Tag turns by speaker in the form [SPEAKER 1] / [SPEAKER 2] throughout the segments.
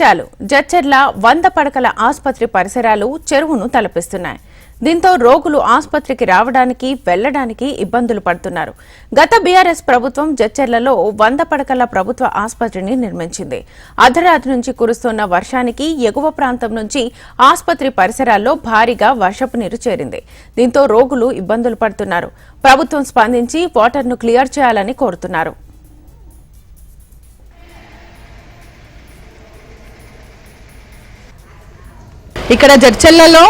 [SPEAKER 1] చాలు. జడ్చర్ల వంద పడకల ఆసుపత్రి పరిసరాలు చెరువును తలపిస్తున్నాయి. దీంతో రోగులు ఆసుపత్రికి రావడానికి వెళ్ళడానికి ఇబ్బందులు పడుతున్నారు. గత బీఆర్ఎస్ ప్రభుత్వం జడ్చర్లలో వంద పడకల ప్రభుత్వ ఆసుపత్రిని నిర్మించింది. అర్ధరాత్రి నుంచి కురుస్తున్న వర్షానికి ఎగువ ప్రాంతం నుంచి ఆసుపత్రి పరిసరాల్లో భారీగా వర్షపు నీరు చేరింది. దీంతో రోగులు ఇబ్బందులు పడుతున్నారు. ప్రభుత్వం స్పందించి వాటర్ను క్లియర్ చేయాలని కోరుతున్నారు.
[SPEAKER 2] ఇక్కడ జడ్చెల్లలో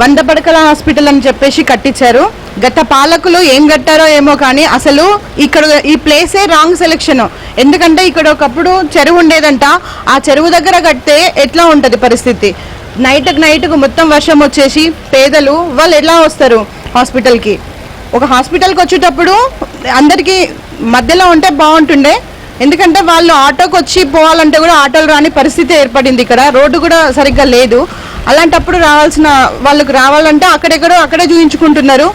[SPEAKER 2] వంద పడకల హాస్పిటల్ అని చెప్పేసి కట్టించారు. గత పాలకులు ఏం కట్టారో ఏమో కానీ అసలు ఇక్కడ ఈ ప్లేసే రాంగ్ సెలెక్షన్. ఎందుకంటే ఇక్కడ ఒకప్పుడు చెరువు ఉండేదంట. ఆ చెరువు దగ్గర కడితే ఎట్లా ఉంటుంది పరిస్థితి? నైట్కి నైట్కు మొత్తం వర్షం వచ్చేసి పేదలు వాళ్ళు ఎలా వస్తారు హాస్పిటల్కి? ఒక హాస్పిటల్కి వచ్చేటప్పుడు అందరికీ మధ్యలో ఉంటే బాగుంటుండే. ఎందుకంటే వాళ్ళు ఆటోకి వచ్చి పోవాలంటే కూడా ఆటోలు రాని పరిస్థితి ఏర్పడింది ఇక్కడ. రోడ్డు కూడా సరిగ్గా లేదు. అలాంటప్పుడు రావాల్సిన వాళ్ళకి రావాలంటే అక్కడెక్కడో అక్కడే చూయించుకుంటున్నారు.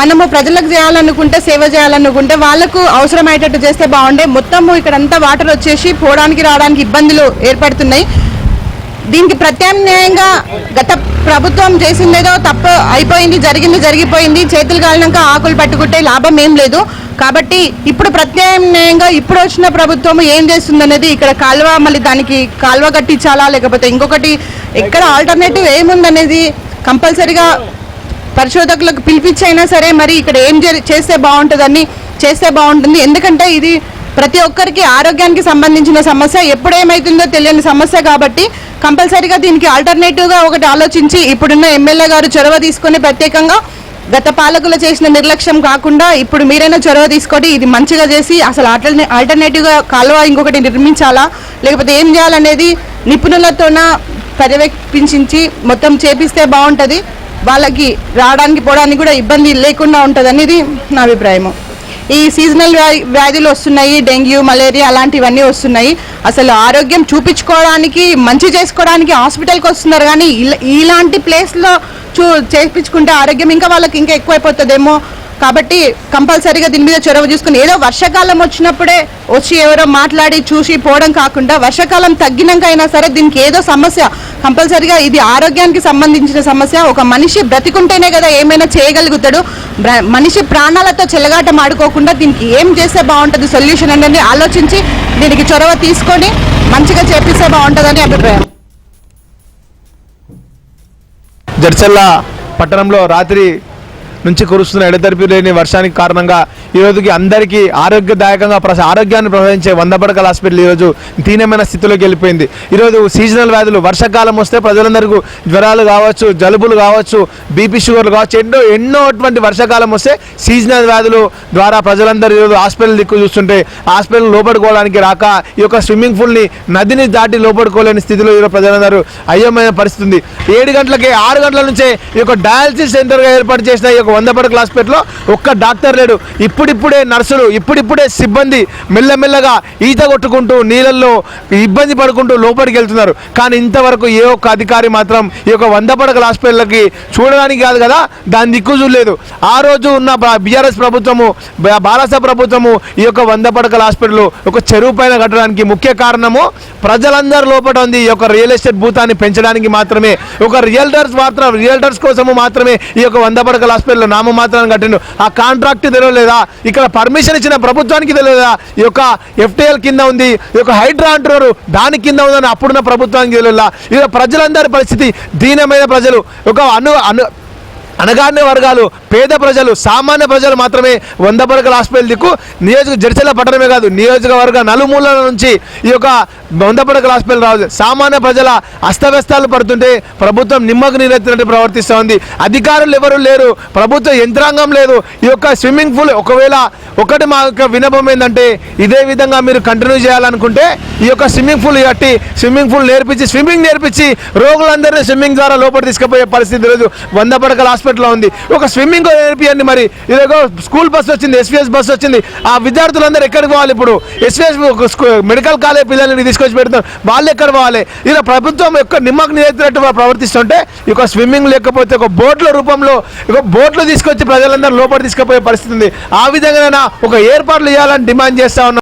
[SPEAKER 2] మనము ప్రజలకు చేయాలనుకుంటే సేవ చేయాలనుకుంటే వాళ్ళకు అవసరమయ్యేటట్టు చేస్తే బాగుండే. మొత్తము ఇక్కడంతా వాటర్ వచ్చేసి పోవడానికి రావడానికి ఇబ్బందులు ఏర్పడుతున్నాయి. దీనికి ప్రత్యామ్నాయంగా గత ప్రభుత్వం చేసిందేదో తప్పు అయిపోయింది జరిగింది జరిగిపోయింది. చేతులు కాలినాక ఆకులు పట్టుకుంటే లాభం ఏం లేదు. కాబట్టి ఇప్పుడు ప్రత్యామ్నాయంగా ఇప్పుడు వచ్చిన ప్రభుత్వం ఏం చేస్తుంది అనేది ఇక్కడ కాలువ మళ్ళీ దానికి కాలువ కట్టించాలా లేకపోతే ఇంకొకటి ఎక్కడ ఆల్టర్నేటివ్ ఏముందనేది కంపల్సరీగా పరిశోధకులకు పిలిపించైనా సరే మరి ఇక్కడ ఏం చేస్తే బాగుంటుందని చేస్తే బాగుంటుంది. ఎందుకంటే ఇది ప్రతి ఒక్కరికి ఆరోగ్యానికి సంబంధించిన సమస్య ఎప్పుడు ఏమవుతుందో తెలియని సమస్య కాబట్టి కంపల్సరీగా దీనికి ఆల్టర్నేటివ్గా ఒకటి ఆలోచించి ఇప్పుడున్న ఎమ్మెల్యే గారు చొరవ తీసుకొని ప్రత్యేకంగా గత పాలకులు చేసిన నిర్లక్ష్యం కాకుండా ఇప్పుడు మీరైనా చొరవ తీసుకొని ఇది మంచిగా చేసి అసలు ఆల్టర్నే ఆల్టర్నేటివ్గా కాలువ ఇంకొకటి నిర్మించాలా? లేకపోతే ఏం చేయాలనేది నిపుణులతోన పర్యవేక్షించి మొత్తం చేపిస్తే బాగుంటుంది. వాళ్ళకి రావడానికి పోవడానికి కూడా ఇబ్బంది లేకుండా ఉంటుంది అనేది నా అభిప్రాయము. ఈ సీజనల్ వ్యా- వ్యాధులు వస్తున్నాయి డెంగ్యూ మలేరియా అలాంటివన్నీ వస్తున్నాయి. అసలు ఆరోగ్యం చూపించుకోవడానికి మంచి చేసుకోవడానికి హాస్పిటల్కి వస్తున్నారు కానీ ఇలా- ఇలాంటి ప్లేస్లో చూ చేయించుకుంటే ఆరోగ్యం ఇంకా వాళ్ళకి ఇంకా ఎక్కువైపోతుందేమో. కాబట్టి కంపల్సరీగా దీని మీద చొరవ చూసుకుని ఏదో వర్షాకాలం వచ్చినప్పుడే వచ్చి ఎవరో మాట్లాడి చూసి పోవడం కాకుండా వర్షాకాలం తగ్గినాక అయినా సరే దీనికి ఏదో సమస్య కంపల్సరిగా ఇది ఆరోగ్యానికి సంబంధించిన సమస్య. ఒక మనిషి బ్రతికుంటేనే కదా ఏమైనా చేయగలుగుతాడు. మనిషి ప్రాణాలతో చెలగాటం ఆడుకోకుండా దీనికి ఏం చేస్తే బాగుంటుంది సొల్యూషన్ అనేది ఆలోచించి దీనికి చొరవ తీసుకొని మంచిగా చేపిస్తే బాగుంటుందని అభిప్రాయం.
[SPEAKER 3] జడ్చల్ల పట్టణంలో రాత్రి నుంచి కురుస్తున్న ఎడతెరిపి లేని వర్షానికి కారణంగా ఈ రోజుకి అందరికీ ఆరోగ్యదాయకంగా ప్రస ఆరోగ్యాన్ని ప్రవహించే వంద పడకల హాస్పిటల్ ఈరోజు దీనమైన స్థితిలోకి వెళ్ళిపోయింది. ఈరోజు సీజనల్ వ్యాధులు వర్షాకాలం వస్తే ప్రజలందరికీ జ్వరాలు కావచ్చు జలుబులు కావచ్చు బీపీ షుగర్లు కావచ్చు ఎన్నో ఎన్నో అటువంటి వర్షాకాలం వస్తే సీజనల్ వ్యాధులు ద్వారా ప్రజలందరూ ఈరోజు హాస్పిటల్ దిక్కు చూస్తుంటే హాస్పిటల్ లోపడుకోవడానికి రాక ఈ యొక్క స్విమ్మింగ్ పూల్ని నదిని దాటి లోపడుకోలేని స్థితిలో ఈరోజు ప్రజలందరూ అయ్యమైన పరిస్థితి ఉంది ఏడు గంటలకి ఆరు గంటల నుంచే ఈ యొక్క డయాలసిస్ సెంటర్గా ఏర్పాటు చేసిన ఈ యొక్క వంద పడకల హాస్పిటల్లో ఒక్క డాక్టర్ లేడు. ఇప్పుడిప్పుడే నర్సులు ఇప్పుడిప్పుడే సిబ్బంది మెల్లమెల్లగా ఈత కొట్టుకుంటూ నీళ్ళల్లో ఇబ్బంది పడుకుంటూ లోపలికి వెళ్తున్నారు. కానీ ఇంతవరకు ఏ ఒక్క అధికారి మాత్రం ఈ యొక్క వంద పడకల హాస్పిటల్కి చూడడానికి కాదు కదా దాని దిక్కు చూడలేదు. ఆ రోజు ఉన్న బీఆర్ఎస్ ప్రభుత్వము బాలాస ప్రభుత్వము ఈ యొక్క వంద పడకల హాస్పిటల్ ఒక చెరువు పైన కట్టడానికి ముఖ్య కారణము ప్రజలందరూ లోపల ఉంది ఈ యొక్క రియల్ ఎస్టేట్ భూతాన్ని పెంచడానికి మాత్రమే. ఒక రియల్టర్స్ మాత్రం రియల్టర్స్ కోసము మాత్రమే ఈ యొక్క వంద పడకల హాస్పిటల్ నామ మాత్రాన్ని కట్టిండు. ఆ కాంట్రాక్ట్ తెలియలేదా ఇక్కడ పర్మిషన్ ఇచ్చిన ప్రభుత్వానికి తెలియలేదా ఈ యొక్క ఎఫ్టీఎల్ కింద ఉంది ఈ యొక్క హైడ్రా అంటున్నారు దాని కింద ఉందని అప్పుడున్న ప్రభుత్వానికి తెలియదా ఇక ప్రజలందరి పరిస్థితి దీనమైన ప్రజలు ఒక అను అను అనగానే వర్గాలు పేద ప్రజలు సామాన్య ప్రజలు మాత్రమే వంద పడకల హాస్పిటల్ దిక్కు. నియోజక జడ్చల పట్టణమే కాదు నియోజకవర్గ నలుమూలల నుంచి ఈ యొక్క వంద పడకల హాస్పిటల్ రావచ్చు సామాన్య ప్రజల అస్తవ్యస్తాలు పడుతుంటే ప్రభుత్వం నిమ్మకు నీరెత్తినట్టు ప్రవర్తిస్తోంది అధికారులు ఎవరు లేరు ప్రభుత్వ యంత్రాంగం లేదు. ఈ యొక్క స్విమ్మింగ్ పూల్ ఒకవేళ ఒకటి మా యొక్క వినపం ఏంటంటే ఇదే విధంగా మీరు కంటిన్యూ చేయాలనుకుంటే ఈ యొక్క స్విమ్మింగ్ పూల్ కట్టి స్విమ్మింగ్ పూల్ నేర్పించి స్విమ్మింగ్ నేర్పించి రోగులందరినీ స్విమ్మింగ్ ద్వారా లోపల తీసుకుపోయే పరిస్థితి లేదు వంద పడకల హాస్పిటల్లో ఉంది. ఒక స్విమ్మింగ్ నేర్పియండి మరి ఇదిగో స్కూల్ బస్ వచ్చింది ఎస్విఎస్ బస్ వచ్చింది. ఆ విద్యార్థులందరూ ఎక్కడికి పోవాలి ఇప్పుడు? ఎస్విఎస్ మెడికల్ కాలేజ్ పిల్లల్ని తీసుకొచ్చి పెడతాం వాళ్ళు ఎక్కడ పోవాలి? ఇలా ప్రభుత్వం యొక్క నిమ్మకు నిలెత్తినట్టు ప్రవర్తిస్తుంటే ఇక స్విమ్మింగ్ లేకపోతే ఒక బోట్ల రూపంలో ఇక బోట్లు తీసుకొచ్చి ప్రజలందరూ లోపల తీసుకుపోయే పరిస్థితి ఉంది. ఆ విధంగా ఒక ఏర్పాట్లు చేయాలని డిమాండ్ చేస్తా ఉన్నాం.